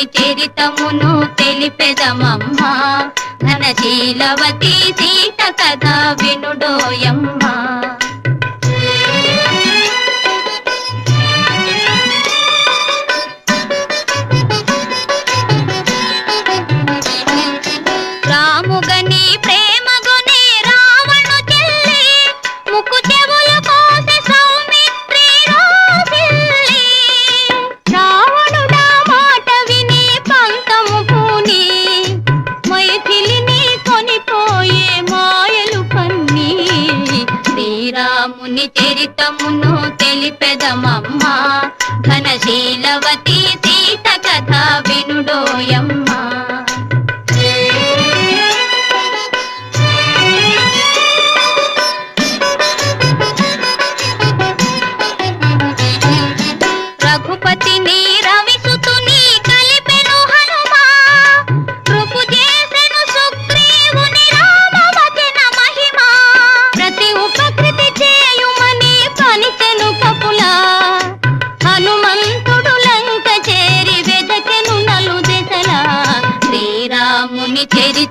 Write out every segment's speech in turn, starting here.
తల్లి చరితమును తెలిపెదమమ్మా. ఘనశీలవతి సీత కథ వినుడోయ. వివరమును తెలిపెదమమ్మా. ఘనశీలవతి సీత కథ వినుడోయమ్మా. రఘుపతి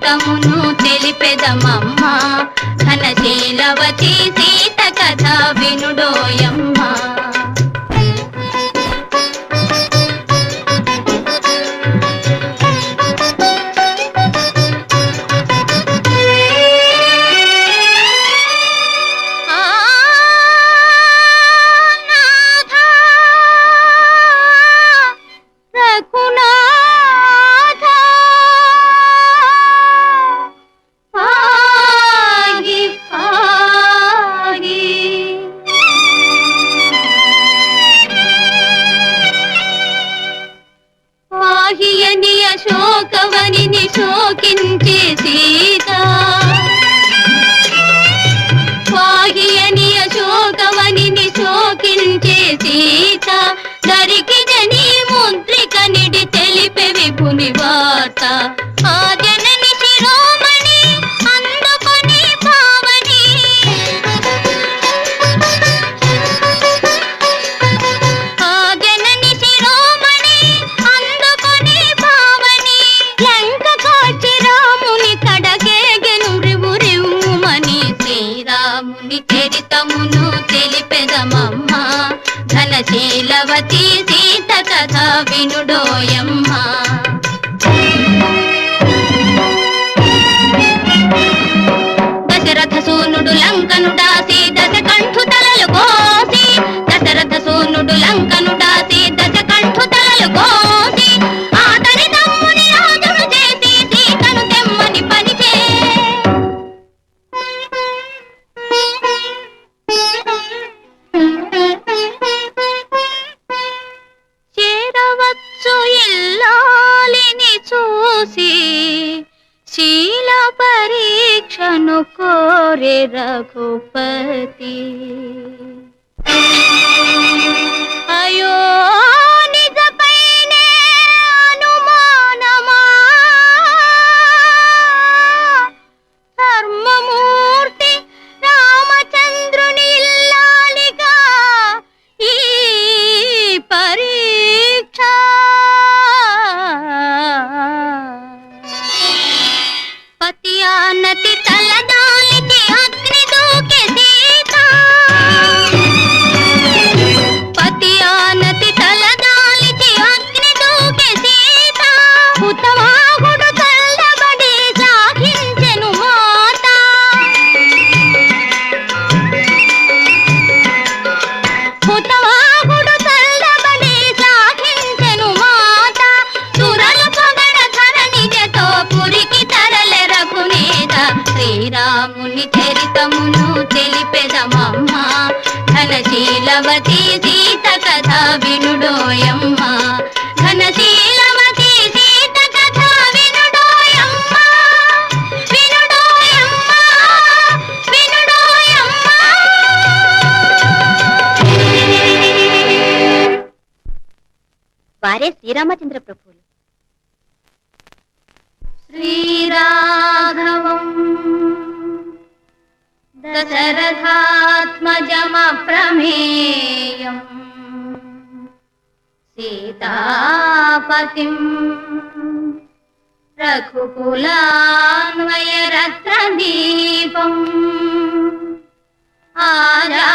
భాగమును తెలిపెదమమ్మ. ఘనశీలవతి సీత కథ వినుడోయమ్మ. శోకవని శోకించేసి रे रघुपति आयो రాముని తెలిపెదమమ్మ. ఘనశీలవతి సీత కథ వినుడోయమ్మ. ఘనశీలవతి సీత కథ వినుడోయమ్మ. వినుడోయమ్మ వినుడోయమ్మ. వారే శ్రీరామచంద్ర ప్రభువులు. शरथात्मजमप्रमेयम् सीतापतिम् रघुकुलान्वयरत्रदीपम् आरा